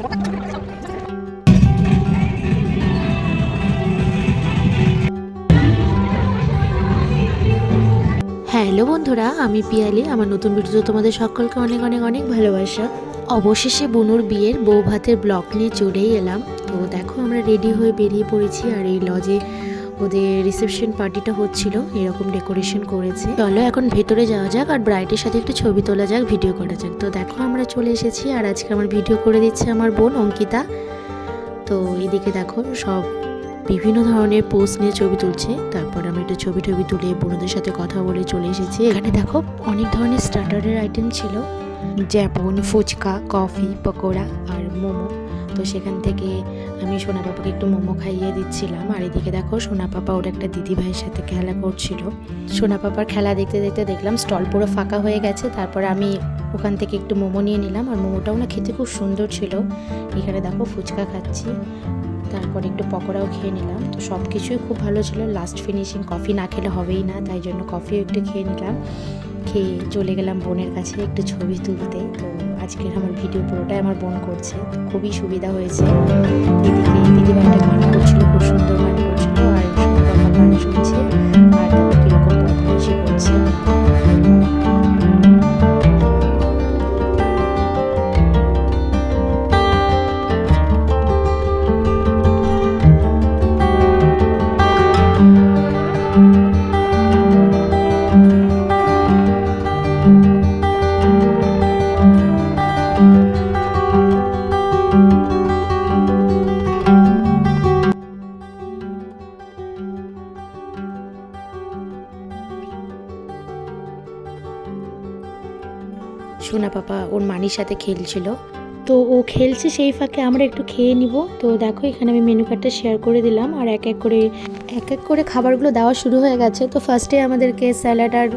Hello বন্ধুরা, আমি পিয়ালি, আমার নতুন ভিডিওতে তোমাদের সকলকে অনেক অনেক অনেক ভালোবাসা। অবশেষে বনুর বিয়ের বউ ভাতের ব্লক নিয়ে চড়েই এলাম। তো দেখো, আমরা রেডি হয়ে বেরিয়ে পড়েছি আর এই লজে ওদের রিসেপশন পার্টিটা হচ্ছিল, এরকম ডেকোরেশন করেছে। চলো এখন ভেতরে যাওয়া যাক আর ব্রাইডের সাথে একটু ছবি তোলা যাক ভিডিও করা যাক। তো দেখো আমরা চলে এসেছি আর আজকে আমার ভিডিও করে দিচ্ছে আমার বোন অঙ্কিতা। তো এদিকে দেখো সব বিভিন্ন ধরনের পোস্ট নিয়ে ছবি তুলছে। তারপর আমি একটা ছবি টবি তুলে বোনদের সাথে কথা বলে চলে এসেছি। এখানে দেখো অনেক ধরনের স্টার্টারের আইটেম ছিল। যেমন ফুচকা কফি পকোড়া আর মোমো। তো সেখান থেকে আমি সোনা পাপাকে একটু মোমো খাইয়ে দিচ্ছিলাম। আর এদিকে দেখো সোনা পাপা ওর একটা দিদি ভাইয়ের সাথে খেলা করছিল। সোনা পাপার খেলা দেখতে দেখতে দেখলাম স্টল পুরো ফাঁকা হয়ে গেছে। তারপর আমি ওখান থেকে একটু মোমো নিয়ে নিলাম। আর মোমোটাও না খেতে খুব সুন্দর ছিল। এখানে দেখো ফুচকা খাচ্ছি। তারপর একটু পকোড়াও খেয়ে নিলাম। তো সব কিছুই খুব ভালো ছিল। লাস্ট ফিনিশিং কফি না খেলে হবেই না। তাই জন্য কফিও একটু খেয়ে নিলাম। খেয়ে চলে গেলাম বোনের কাছে একটু ছবি তুলতে। তো আজকের আমার ভিডিও পুরোটাই আমার বোন করছে। খুবই সুবিধা হয়েছে। এদিকে দিদিভাইটা গান করছিল। সোনা পাপা ওর মানির সাথে খেলছিল। তো ও খেলছে সেই ফাঁকে আমরা একটু খেয়ে নিব। তো দেখো এখানে আমি মেনু কার্ডটা শেয়ার করে দিলাম। আর এক এক করে এক এক করে খাবারগুলো দেওয়া শুরু হয়ে গেছে। তো ফার্স্টে আমাদেরকে স্যালাড আর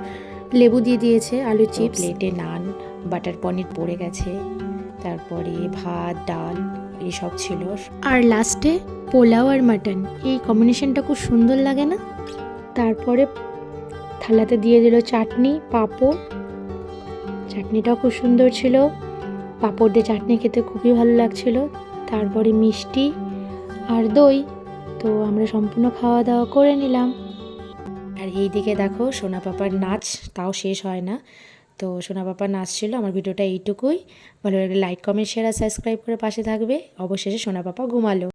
লেবু দিয়ে দিয়েছে আলু চিপস প্লেটে নান বাটার পনির পড়ে গেছে। তারপরে ভাত ডাল এসব ছিল। আর লাস্টে পোলাও আর মাটন এই কম্বিনেশনটা খুব সুন্দর লাগে না? তারপরে থালাতে দিয়ে দিল চাটনি পাঁপড়। চাটনিটাও খুব সুন্দর ছিল। পাঁপড় দিয়ে চাটনি খেতে খুবই ভালো লাগছিল। তারপরে মিষ্টি আর দই। তো আমরা সম্পূর্ণ খাওয়া দাওয়া করে নিলাম। আর এই দিকে দেখো সোনা পাপার নাচ, তাও শেষ হয় না। তো সোনা পাপা নাচ ছিল, আমার ভিডিওটা এইটুকুই। ভালো লাগলে লাইক কমেন্ট শেয়ার আর সাবস্ক্রাইব করে পাশে থাকবে। অবশেষে সোনা পাপা ঘুমালো।